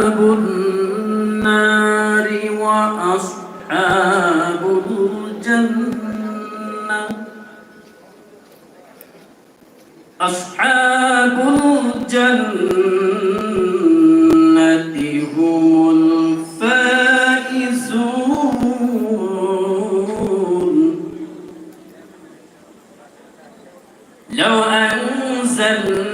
أصحاب النار وأصحاب الجنة. أصحاب الجنة هم الفائزون. لو أنزلنا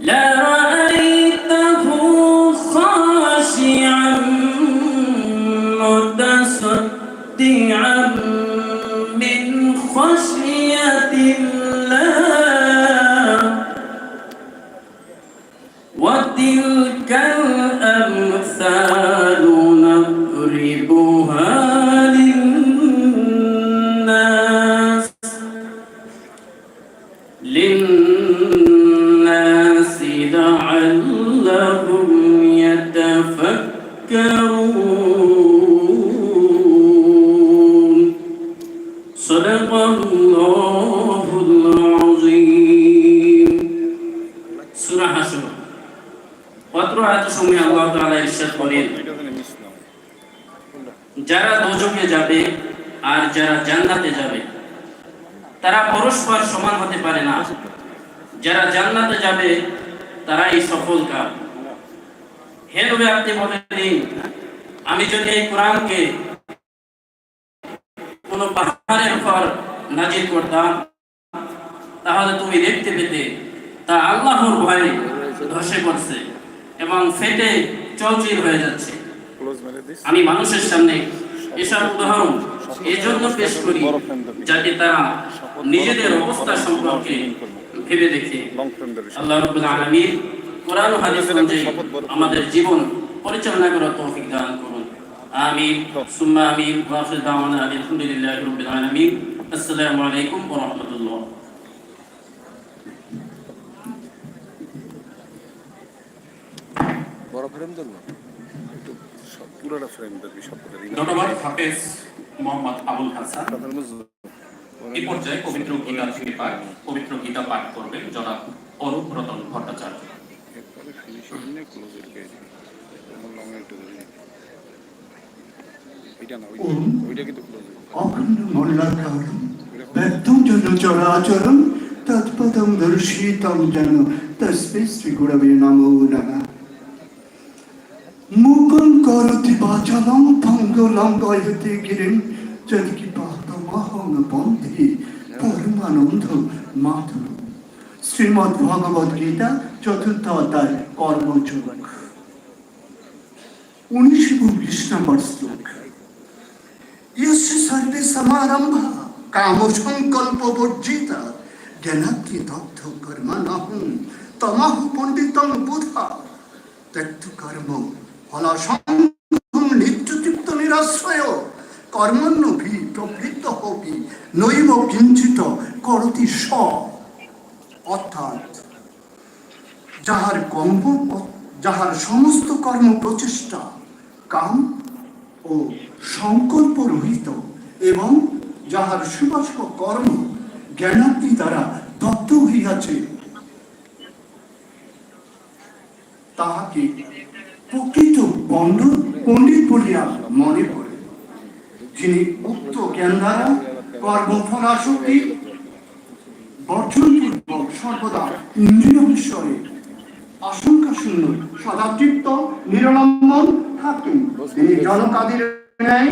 لرأيته خاشعا متصدعا من خشية الله. وتلك الأمثال نضربها للناس. للناس. لعلهم يتفكرون صدق الله العظيم সূরা হাসর পত্র আয়াত সময় আল্লাহ তাআলা ইরশাদ করেন যারা দোজখে যাবে আর যারা জান্নাতে যাবে তারা পরস্পর সমান হতে পারে না যারা জান্নাতে যাবে তারাই সফল কাম হে নবী, আপনি বলেন আমি যদি এই কোরআনকে কোন পাহাড়ের উপর নাজিল করতাম, তাহলে তুমি দেখতে পেতে, তা আল্লাহর ভয়ে ধসে পড়ছে এবং ফেটে চৌচির হয়ে যাচ্ছে। আমি মানুষের সামনে এসব উদাহরণ এজন্য পেশ করি, যাতে তারা নিজেদের অবস্থা সম্পর্কে ভেবে দেখে। আল্লাহ রাব্বুল আলামিন কোরআন হাদিস অনুযায়ী আমাদের জীবন পরিচালনা করার তৌফিক দান করুন। আমিন। সুম্মা আমিন ওয়া আখির দাওয়ানা আলহামদুলিল্লাহি রাব্বিল আলামিন। আসসালামু আলাইকুম ওয়া রাহমাতুল্লাহ। বড় ফ্রেম ধরবো? একটু পুরোটা ফ্রেম ধরবি সবটা ধন্যবাদ হাফেজ মোহাম্মদ আবুল হাসান। এই পর্যায়ে পবিত্র গীতা থেকে পাঠ, পবিত্র গীতা পাঠ করবেন জনাব অরূপ রতন ভট্টাচার্য। এরপরে ফিনিশিং নিয়ে ক্লোজ এর আমার লং একটু ধরি ওইটা না ওইটা ওইটা কিন্তু ক্লোজ অখণ্ড মল্লাকারম ব্যক্তম জন চরাচরম তৎপদম দর্শিতম যেন তস্মৈ শ্রী নমো নমঃ মুকুম করতি বাচলম পঙ্গলম গয়তে গিরিম যদকি পঙ্গপন্থী পরমানন্দ মাধুর শ্রীমৎ ভগবত গীতা চতুর্থ অধ্যায় কর্মযোগ উনিশ উনত্রিশ নম্বর শ্লোক সর্বে সমারম্ভ কাম সংকল্প তমাহ বুধা কর্ম নিরাশ্রয় কর্মণ্য ভি হবি নৈব কিঞ্চিত করতি স অর্থাৎ যাহার কর্ম যাহার সমস্ত কর্ম প্রচেষ্টা, কাম ও সংকল্প রহিত এবং যাহার সুবাসক কর্ম জ্ঞানাগ্নি দ্বারা দত্ত হইয়াছে, তাহাকে প্রকৃত পণ্ডিত বলিয়া মনে করে। যিনি উক্ত জ্ঞান দ্বারা কর্মফলাশক্তি বর্জনপূর্বক সর্বদা ইন্দ্রিয় আশঙ্কা শূন্য, সদাচিত্ত, নিরলম্বন থাকেন। তিনি জনকাদের ন্যায়